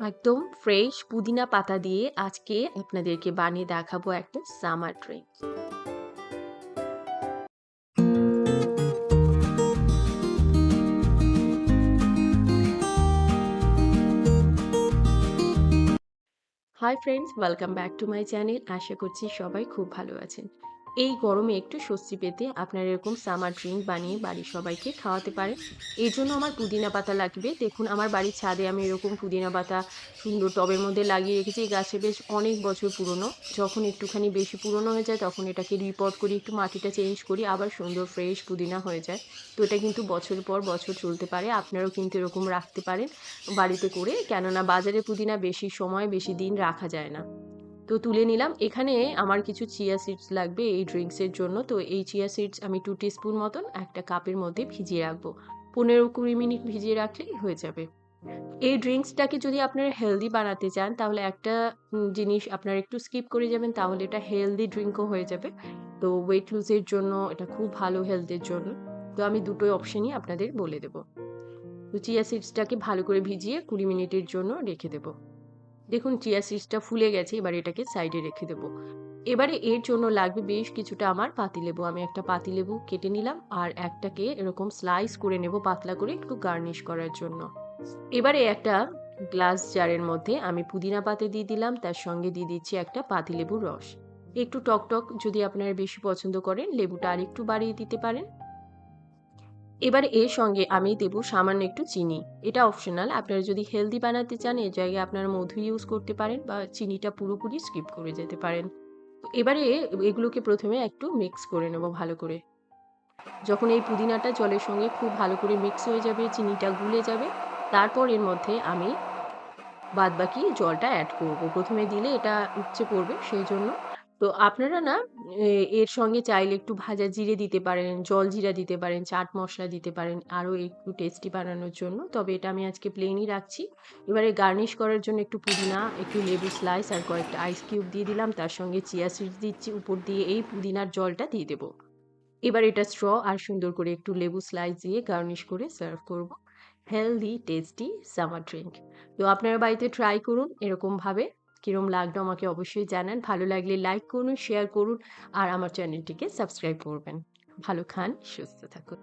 একদম ফ্রেশ পুদিনা পাতা দিয়ে আজকে আপনাদেরকে বানিয়ে দেখাবো একটা summer drink hi friends welcome back to my channel আশা করছি সবাই খুব ভালো আছেন। এই গরমে একটু স্বস্তি পেতে আপনারা এরকম সামার ড্রিঙ্ক বানিয়ে বাড়ির সবাইকে খাওয়াতে পারেন এই জন্য আমার পুদিনা পাতা লাগবে। দেখুন, আমার বাড়ির ছাদে আমি এরকম পুদিনা পাতা সুন্দর টবের মধ্যে লাগিয়ে রেখেছি। এই গাছে বেশ অনেক বছর পুরনো। যখন একটুখানি বেশি পুরনো হয়ে যায়, তখন এটাকে রিপোর্ট করি একটু মাটিটা চেঞ্জ করি, আবার সুন্দর ফ্রেশ পুদিনা হয়ে যায়। তো এটা কিন্তু বছর পর বছর চলতে পারে। আপনারাও কিন্তু এরকম রাখতে পারেন বাড়িতে করে। কেননা বাজারে পুদিনা বেশি সময়, বেশি দিন রাখা যায় না। তো তুলে নিলাম। এখানে আমার কিছু চিয়া সিডস লাগবে এই ড্রিঙ্কসের জন্য। তো এই চিয়া সিডস আমি টু স্পুন মতন একটা কাপের মধ্যে ভিজিয়ে রাখব। পনেরো কুড়ি মিনিট ভিজিয়ে রাখলেই হয়ে যাবে। এই ড্রিঙ্কসটাকে যদি আপনারা হেলদি বানাতে চান, তাহলে একটা জিনিস আপনারা একটু স্কিপ করে যাবেন, তাহলে এটা হেলদি ড্রিঙ্কও হয়ে যাবে। তো ওয়েট লুজের জন্য এটা খুব ভালো হেলথের জন্য। তো আমি দুটোই অপশানই আপনাদের বলে দেবো। তো চিয়া সিডসটাকে ভালো করে ভিজিয়ে কুড়ি মিনিটের জন্য রেখে দেবো। দেখুন, চিয়া সিডসটা ফুলে গেছে, এবার এটাকে সাইডে রেখে দেবো। এবারে এর জন্য লাগবে বেশ কিছুটা আমার পাতিলেবু আমি একটা পাতিলেবু কেটে নিলাম আর একটাকে এরকম স্লাইস করে নেব পাতলা করে একটু গার্নিশ করার জন্য। এবারে একটা গ্লাস জারের মধ্যে আমি পুদিনা পাতে দিয়ে দিলাম, তার সঙ্গে দিয়ে দিচ্ছি একটা পাতিলেবুর রস। একটু টক টক যদি আপনারা বেশি পছন্দ করেন, লেবুটা আর একটু বাড়িয়ে দিতে পারেন। এবারে এর সঙ্গে আমি দেব সামান্য একটু চিনি। এটা অপশনাল আপনারা যদি হেলদি বানাতে চান এর জায়গায় আপনারা মধু ইউজ করতে পারেন বা চিনিটা পুরোপুরি স্কিপ করে যেতে পারেন। এবারে এগুলোকে প্রথমে একটু মিক্স করে নেব ভালো করে। যখন এই পুদিনাটা জলের সঙ্গে খুব ভালো করে মিক্স হয়ে যাবে, চিনিটা গুলে যাবে, তারপর এর মধ্যে আমি বাদবাকি জলটা অ্যাড করব। প্রথমে দিলে এটা উপচে পড়বে, সেই জন্য তো আপনারা না এর সঙ্গে চাইলে একটু ভাজা জিরে দিতে পারেন, জল জিরা দিতে পারেন, চাট মশলা দিতে পারেন আরও একটু টেস্টি বানানোর জন্য। তবে এটা আমি আজকে প্লেনই রাখছি। এবারে গার্নিশ করার জন্য একটু পুদিনা, একটু লেবু স্লাইস আর কয়েকটা আইস কিউব দিয়ে দিলাম। তার সঙ্গে চিয়া সিডস দিচ্ছি। উপর দিয়ে এই পুদিনার জলটা দিয়ে দেবো। এবার এটা স্ট্র আর সুন্দর করে একটু লেবু স্লাইস দিয়ে গার্নিশ করে সার্ভ করব। হেলদি টেস্টি সামার ড্রিঙ্ক তো আপনারা বাড়িতে ট্রাই করুন, এরকমভাবে। কীরম লাগল আমাকে অবশ্যই জানান। ভালো লাগলে লাইক করুন শেয়ার করুন, আর আমার চ্যানেলটিকে সাবস্ক্রাইব করবেন। ভালো খান, সুস্থ থাকুন।